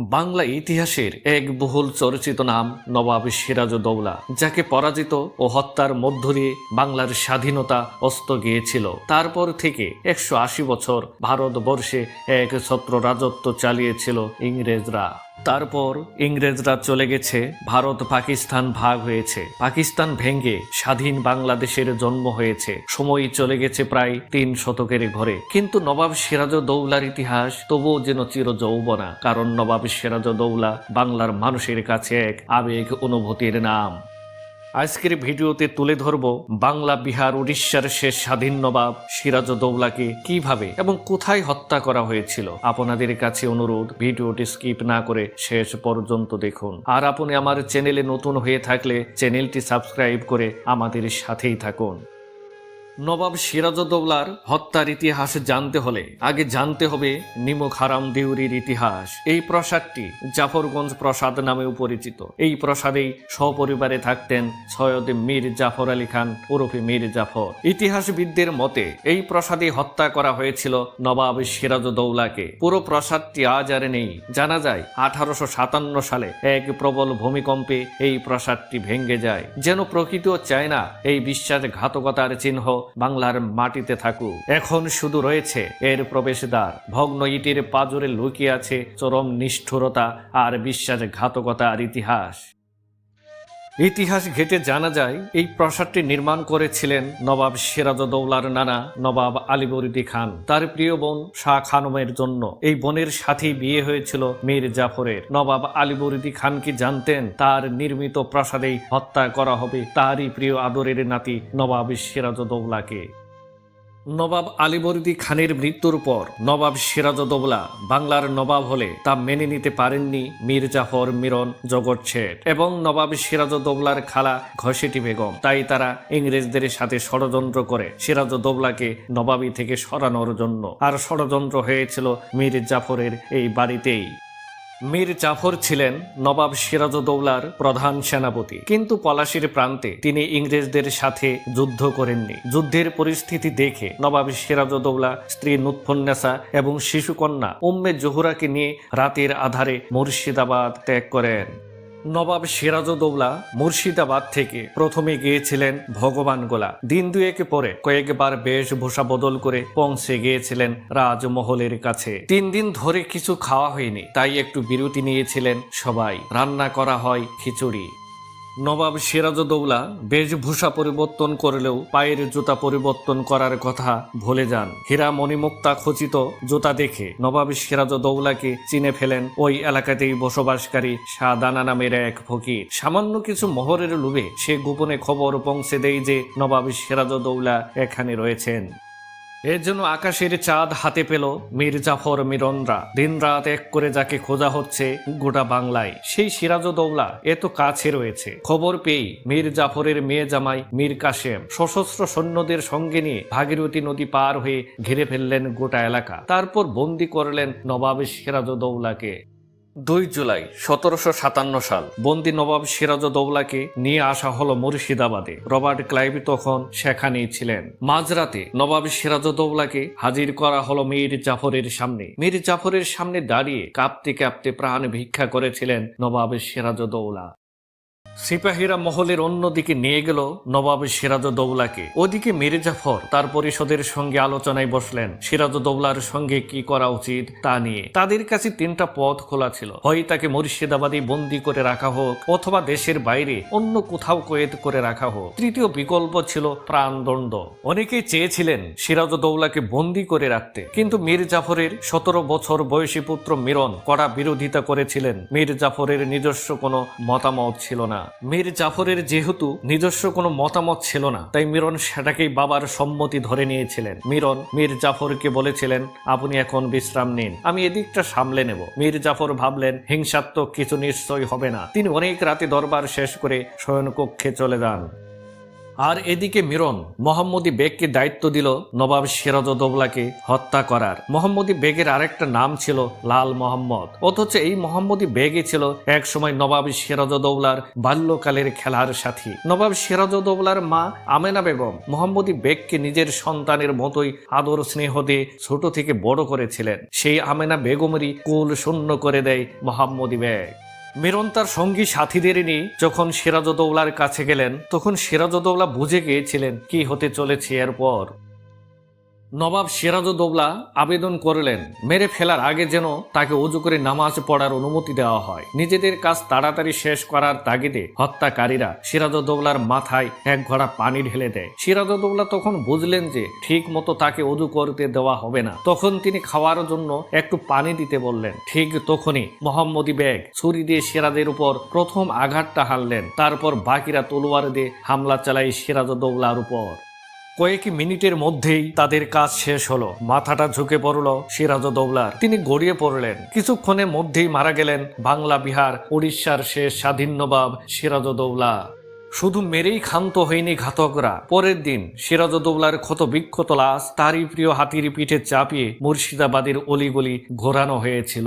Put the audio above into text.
বাংলা ইতিহাসের এক বহুল চর্চিত নাম নবাব সিরাজউদ্দৌলা যাকে পরাজিত ও হত্যার মধ্য দিয়ে বাংলার স্বাধীনতা অস্ত গিয়েছিল। তারপর থেকে একশো আশি বছর ভারতবর্ষে এক ছত্র রাজত্ব চালিয়েছিল ইংরেজরা। তারপর ইংরেজরা চলে গেছে, ভারত পাকিস্তান ভাগ হয়েছে। পাকিস্তান ভেঙ্গে স্বাধীন বাংলাদেশের জন্ম হয়েছে। সময় চলে গেছে প্রায় তিন শতকের ঘরে। কিন্তু নবাব সিরাজ দৌলার ইতিহাস তবুও যেন চির যৌবনা কারণ নবাব সিরাজদৌলা বাংলার মানুষের কাছে এক আবেগ অনুভূতির নাম। আজকের ভিডিওতে তুলে ধরব বাংলা, বিহার, উড়িষ্যার শেষ স্বাধীন নবাব সিরাজউদ্দৌলাকে কীভাবে এবং কোথায় হত্যা করা হয়েছিল। আপনাদের কাছে অনুরোধ, ভিডিওটি স্কিপ না করে শেষ পর্যন্ত দেখুন। আর আপনি আমার চ্যানেলে নতুন হয়ে থাকলে চ্যানেলটি সাবস্ক্রাইব করে আমাদের সাথেই থাকুন। নবাব সিরাজউদ্দৌলার হত্যার ইতিহাস জানতে হলে আগে জানতে হবে নিমুখ হারাম দেউরির ইতিহাস। এই প্রাসাদটি জাফরগঞ্জ প্রাসাদ নামেও পরিচিত এই প্রাসাদেই সপরিবারে থাকতেন সৈয়দ মীর জাফর আলী খান ওরফে মীর জাফর। ইতিহাসবিদদের মতে, এই প্রাসাদে হত্যা করা হয়েছিল নবাব সিরাজউদ্দৌলাকে। পুরো প্রাসাদটি আজ আর নেই। জানা যায়, আঠারোশো সাতান্ন সালে এক প্রবল ভূমিকম্পে এই প্রাসাদটি ভেঙে যায়। যেন প্রকৃতিও চায় না এই বিশ্বাসঘাতকতার চিহ্ন বাংলার মাটিতে থাকুক। এখন শুধু রয়েছে এর প্রবেশদ্বার। ভগ্ন ইটির পাজরে লুকিয়ে আছে চরম নিষ্ঠুরতা আর বিশ্বাসঘাতকতার ইতিহাস। ইতিহাস ঘেটে জানা যায়, এই প্রাসাদটি নির্মাণ করেছিলেন নবাব সিরাজদৌলার নানা নবাব আলিবরিদি খান, তার প্রিয় বোন শাহ খানমের জন্য। এই বোনের সাথেই বিয়ে হয়েছিল মীর জাফরের। নবাব আলিবরিদি খান কি জানতেন, তার নির্মিত প্রাসাদেই হত্যা করা হবে তারই প্রিয় আদরের নাতি নবাব সিরাজউদ্দৌলাকে। নবাব আলীবর্দী খানের মৃত্যুর পর নবাব সিরাজউদ্দৌলা বাংলার নবাব হলে তা মেনে নিতে পারেননি মীর জাফর মিরন জগৎ শেঠ এবং নবাব সিরাজউদ্দৌলার খালা ঘসেটি বেগম। তাই তারা ইংরেজদের সাথে ষড়যন্ত্র করে সিরাজউদ্দৌলাকে নবাবী থেকে সরানোর জন্য। আর ষড়যন্ত্র হয়েছিল মীর জাফরের এই বাড়িতেই। মীর জাফর ছিলেন নবাব সিরাজউদ্দৌলার প্রধান সেনাপতি। কিন্তু পলাশির প্রান্তে তিনি ইংরেজদের সাথে যুদ্ধ করেননি। যুদ্ধের পরিস্থিতি দেখে নবাব সিরাজদৌলা স্ত্রী নুৎফন্নেসা এবং শিশুকন্যা উম্মে জহুরাকে নিয়ে রাতের আধারে মুর্শিদাবাদ ত্যাগ করেন। নবাব সিরাজউদ্দৌলা মুর্শিদাবাদ থেকে প্রথমে গিয়েছিলেন ভগবান গোলা। দিন দুয়েক পরে কয়েকবার বেশভূষা বদল করে পৌঁছে গিয়েছিলেন রাজমহলের কাছে। তিন দিন ধরে কিছু খাওয়া হয়নি, তাই একটু বিরতি নিয়েছিলেন সবাই। রান্না করা হয় খিচুড়ি। নবাব সিরাজউদ্দৌলা বেশভূষা পরিবর্তন করলেও পায়ের জুতা পরিবর্তন করার কথা ভুলে যান। হীরা মণিমুক্তা খচিত জুতা দেখে নবাব সিরাজউদ্দৌলাকে চিনে ফেলেন ওই এলাকাতেই বসবাসকারী সাদানা নামের এক ফকির। সামান্য কিছু মোহরের লোভে সে গোপনে খবর পৌঁছে দেয় যে নবাব সিরাজউদ্দৌলা এখানে রয়েছেন। এর জন্য আকাশের চাঁদ হাতে পেল মীর জাফর মিরনরা। দিন রাত এক করে যাকে খোঁজা হচ্ছে গোটা বাংলায়। সেই সিরাজদৌলা এত কাছে রয়েছে। খবর পেয়ে মীর জাফরের মেয়ে জামাই মীর কাশেম সশস্ত্র সৈন্যদের সঙ্গে নিয়ে ভাগীরথী নদী পার হয়ে ঘিরে ফেললেন গোটা এলাকা। তারপর বন্দি করলেন নবাব সিরাজউদ্দৌলাকে। দুই জুলাই, সতেরোশো সাতান্ন সাল। বন্দি নবাব সিরাজউদ্দৌলাকে নিয়ে আসা হলো মুর্শিদাবাদে। রবার্ট ক্লাইভ তখন সেখানেই ছিলেন। মাঝরাতে নবাব সিরাজউদ্দৌলাকে হাজির করা হলো মীর জাফরের সামনে। মীর জাফরের সামনে দাঁড়িয়ে কাঁপতে কাঁপতে প্রাণ ভিক্ষা করেছিলেন নবাব সিরাজউদ্দৌলা সিপাহীরা মহলের অন্যদিকে নিয়ে গেল নবাব সিরাজউদ্দৌলাকে। ওদিকে মীর জাফর তার পরিষদের সঙ্গে আলোচনায় বসলেন। সিরাজউদ্দৌলার সঙ্গে কি করা উচিত তা নিয়ে। তাদের কাছে তিনটা পথ খোলা ছিল। হয় তাকে মুর্শিদাবাদে বন্দি করে রাখা হোক, অথবা দেশের বাইরে অন্য কোথাও কয়েদ করে রাখা হোক। তৃতীয় বিকল্প ছিল প্রাণদণ্ড। অনেকেই চেয়েছিলেন সিরাজউদ্দৌলাকে বন্দি করে রাখতে। কিন্তু মীর জাফরের সতেরো বছর বয়সী পুত্র মিরন কড়া বিরোধিতা করেছিলেন। মীর জাফরের নিজস্ব কোনো মতামত ছিল না। মীর জাফরের যেহেতু নিজস্ব কোনো মতামত ছিল না, তাই মিরন সেটাকেই বাবার সম্মতি ধরে নিয়েছিলেন। মিরন, মীর জাফরকে বলেছিলেন, আপনি এখন বিশ্রাম নিন, আমি এদিকটা সামলে নেব। মীর জাফর ভাবলেন, হিংসাত্মক কিছু নিশ্চয় হবে না। তিনি অনেক রাতে দরবার শেষ করে শয়নকক্ষে চলে যান। আর এদিকে মিরন মোহাম্মদী বেগকে দায়িত্ব দিল নবাব সিরাজউদ্দৌলাকে হত্যা করার। মোহাম্মদী বেগের আরেকটা নাম ছিল লাল মোহাম্মদ। অথচ এই মোহাম্মদী বেগই ছিল একসময় নবাব সিরাজউদ্দৌলার বাল্যকালের খেলার সাথী। নবাব সিরাজউদ্দৌলার মা আমেনা বেগম মোহাম্মদী বেগকে নিজের সন্তানের মতোই আদর স্নেহ দিয়ে ছোট থেকে বড় করেছিলেন। সেই আমেনা বেগমেরই কুল শূন্য করে দেয় মোহাম্মদী বেগ। মিরন তার সঙ্গী সাথীদের নিয়ে যখন সিরাজদৌলার কাছে গেলেন, তখন সিরাজদৌলা বুঝে গিয়েছিলেন কি হতে চলেছে এরপর। নবাব সিরাজউদ্দৌলা আবেদন করলেন, মেরে ফেলার আগে যেন তাকে উজু করে নামাজ পড়ার অনুমতি দেওয়া হয়। নিজেদের কাজ তাড়াতাড়ি শেষ করার তাগিদে হত্যাকারীরা সিরাজউদ্দৌলার মাথায় এক ঘোড়া পানি ঢেলে দেয়। সিরাজউদ্দৌলা তখন বুঝলেন যে ঠিক মতো তাকে উজু করতে দেওয়া হবে না। তখন তিনি খাওয়ার জন্য একটু পানি দিতে বললেন। ঠিক তখনই মোহাম্মদী বেগ ছুরি দিয়ে সিরাজের উপর প্রথম আঘাতটা হানলেন। তারপর বাকিরা তলোয়ার দিয়ে হামলা চালায় সিরাজউদ্দৌলার উপর। কয়েক মিনিটের মধ্যেই তাদের কাজ শেষ হলো। মাথাটা ঝুঁকে পড়ল সিরাজউদ্দৌলার তিনি গড়িয়ে পড়লেন। কিছুক্ষণের মধ্যেই মারা গেলেন বাংলা, বিহার উড়িষ্যার শেষ স্বাধীন নবাব সিরাজউদ্দৌলা শুধু মেরেই ক্ষান্ত হয়নি ঘাতকরা। পরের দিন সিরাজউদ্দৌলার ক্ষত বিক্ষত লাশ তারই প্রিয় হাতির পিঠে চাপিয়ে মুর্শিদাবাদের অলিগলি ঘোরানো হয়েছিল।